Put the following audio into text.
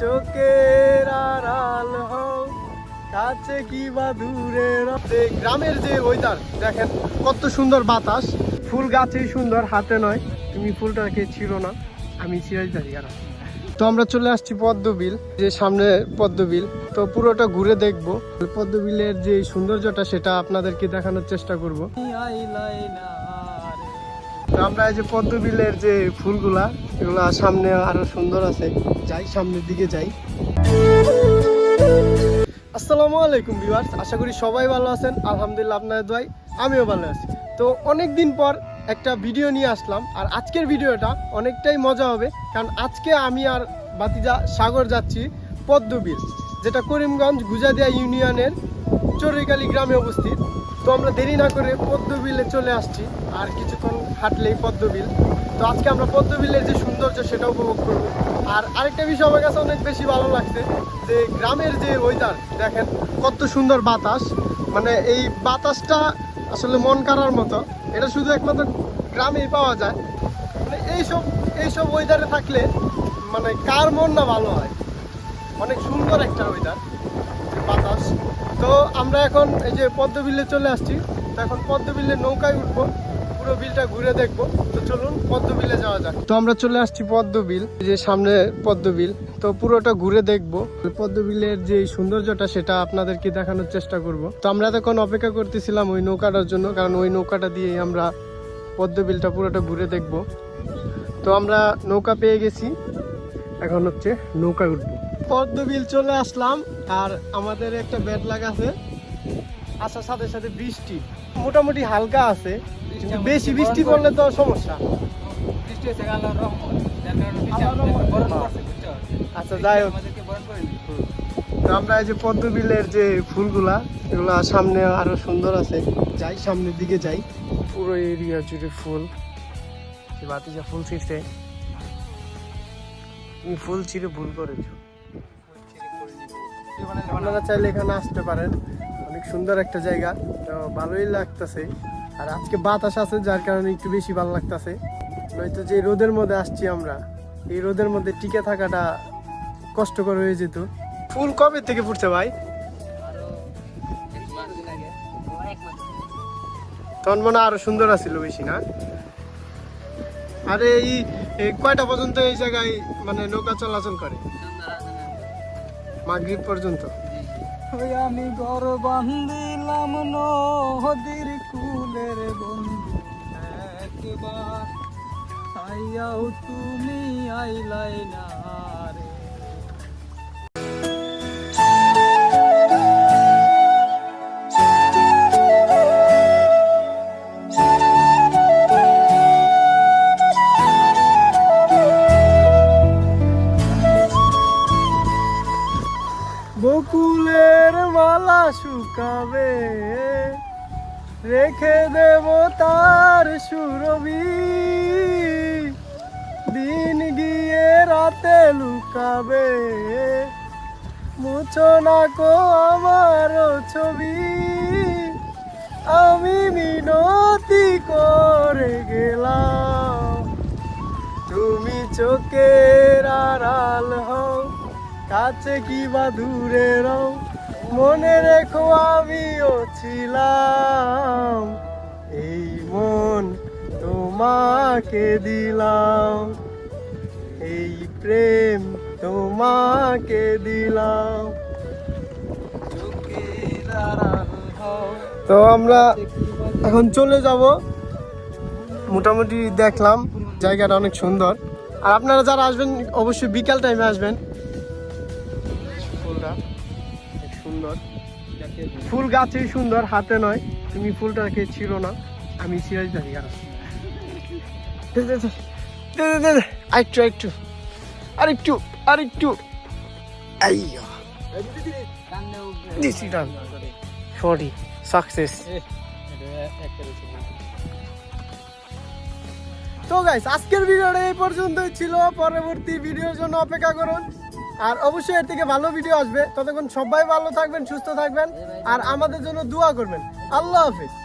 চোখের আড়াল হও। কাছে কি বা দূরে গ্রামের যে ওয়েদার, দেখেন কত সুন্দর বাতাস। ফুল গাছেই সুন্দর, হাতে নয়। তুমি ফুলটাকে ছিঁড়ো না, আমি ছিঁড়াই জানি আর তো আমরা চলে আসছি পদ্মবিল, যে সামনে পদ্মবিল। তো পুরোটা ঘুরে দেখব। পদ্মবিলের যে সৌন্দর্যটা, সেটা আপনাদেরকে দেখানোর চেষ্টা করব। আমরা এই যে পদ্মবিলের যে ফুলগুলা, এগুলা সামনে আরও সুন্দর আছে। যাই, সামনের দিকে যাই। আসসালামু আলাইকুম ভিউয়ার্স, আশা করি সবাই ভালো আছেন। আলহামদুলিল্লাহ, আপনাদের দোয়াই আমিও ভালো আছি। তো অনেক দিন পর একটা ভিডিও নিয়ে আসলাম, আর আজকের ভিডিওটা অনেকটাই মজা হবে, কারণ আজকে আমি আর বাতিজা সাগর যাচ্ছি পদ্মবিল, যেটা করিমগঞ্জ গুজাদিয়া ইউনিয়নের চরিকালী গ্রামে অবস্থিত। তো আমরা দেরি না করে পদ্মবিলে চলে আসছি, আর কিছুক্ষণ হাঁটলেই পদ্মবিল। তো আজকে আমরা পদ্মবিলের যে সৌন্দর্য, সেটা উপভোগ করব। আর আরেকটা বিষয় আমার কাছে অনেক বেশি ভালো লাগছে, যে গ্রামের যে ওয়েদার দেখেন কত সুন্দর বাতাস। মানে এই বাতাসটা আসলে মন কাড়ার মতো, এটা শুধু একমাত্র গ্রামেই পাওয়া যায়। মানে এইসব এইসব ওয়েদারে থাকলে মানে কার মন না ভালো হয়। অনেক সুন্দর একটা ওয়েদার বাতাস। তো আমরা এখন এই যে পদ্মবিলে চলে আসছি। তো এখন পদ্মবিলের নৌকায় উঠবো। পুরো বিলটা ঘুরে দেখব। তো চলুন পদ্মবিলে যাওয়া যাক। তো আমরা চলে আসছি পদ্মবিল। এই যে সামনে পদ্মবিল। তো পুরোটা ঘুরে দেখব। পদ্মবিলের যে সৌন্দর্যটা, সেটা আপনাদেরকে দেখানোর চেষ্টা করব। তো আমরা তখন অপেক্ষা করতেছিলাম ওই নৌকাটার জন্য, কারণ ওই নৌকাটা দিয়েই আমরা পদ্মবিলটা পুরোটা ঘুরে দেখব। তো আমরা নৌকা পেয়ে গেছি। এখন হচ্ছে নৌকায় উঠবো। পদ্মবিল চলে আসলাম আর আমাদের একটা ব্যাট লাগাছে। আসার সাথে সাথে বৃষ্টি। মোটামুটি হালকা আছে বেশি বৃষ্টি পড়লে তো সমস্যা। আচ্ছা যাই হোক। তো আমরা এই যে পদ্মবিলের যে ফুলগুলা এগুলা সামনে আরও সুন্দর আছে। যাই সামনের দিকে যাই। পুরো এরিয়া জুড়ে ফুল। যে বাতিজা ফুল ছিঁড়ছে তুমি ফুল ছিঁড়ে ভুল করেছ। আপনারা চাইলে এখানে আসতে পারেন। অনেক সুন্দর একটা জায়গা। তো ভালোই লাগতেছে। আর আজকে বাতাস আছে, যার কারণে একটু বেশি ভালো লাগতেছে। নয়তো যে রোদের মধ্যে আসছি আমরা, এই রোদের মধ্যে টিকে থাকাটা কষ্টকর হয়ে যেত। ফুল কবে থেকে ফুটছে ভাই? তখন মনে আরও সুন্দর আছিল বেশি, না? আরে এই কয়টা পর্যন্ত এই জায়গায় মানে নৌকা চলাচল করে? মাগরিব পর্যন্ত। আমি ঘর বান্ধিলাম নদীর কুলের বন্ধু একবার। আইয়াও তুমি আইলাই না রে। শুকাবে। রেখে দেব তার সুরবি দিন গিয়ে রাতে লুকাবে। মুছো না কো আমার ছবি। আমি মিনতি করে গেলাম। তুমি চোখের আড়াল হও, কাছে কি বা দূরে রও। মনে রেখো আমিও ছিলাম। এই মন তোমাকে দিলাম। এই প্রেম তোমাকে দিলাম। তো আমরা এখন চলে যাব। মোটামুটি দেখলাম জায়গাটা অনেক সুন্দর। আর আপনারা যারা আসবেন, অবশ্যই বিকাল টাইমে আসবেন। সুন্দর। ফুল গাছেই সুন্দর হাতে নয়। তুমি ফুলটাকে ছিল না। আমি ছিঁড়াই জানি আর আরেকটু আরেকটু আরেকটু আরেকটু সরি সাকসেস তো গাইস আজকের ভিডিওটা এই পর্যন্তই ছিল। পরবর্তী ভিডিওর জন্য অপেক্ষা করুন। আর অবশ্যই এর থেকে ভালো ভিডিও আসবে। ততক্ষণ সবাই ভালো থাকবেন, সুস্থ থাকবেন, আর আমাদের জন্য দোয়া করবেন। আল্লাহ হাফিজ।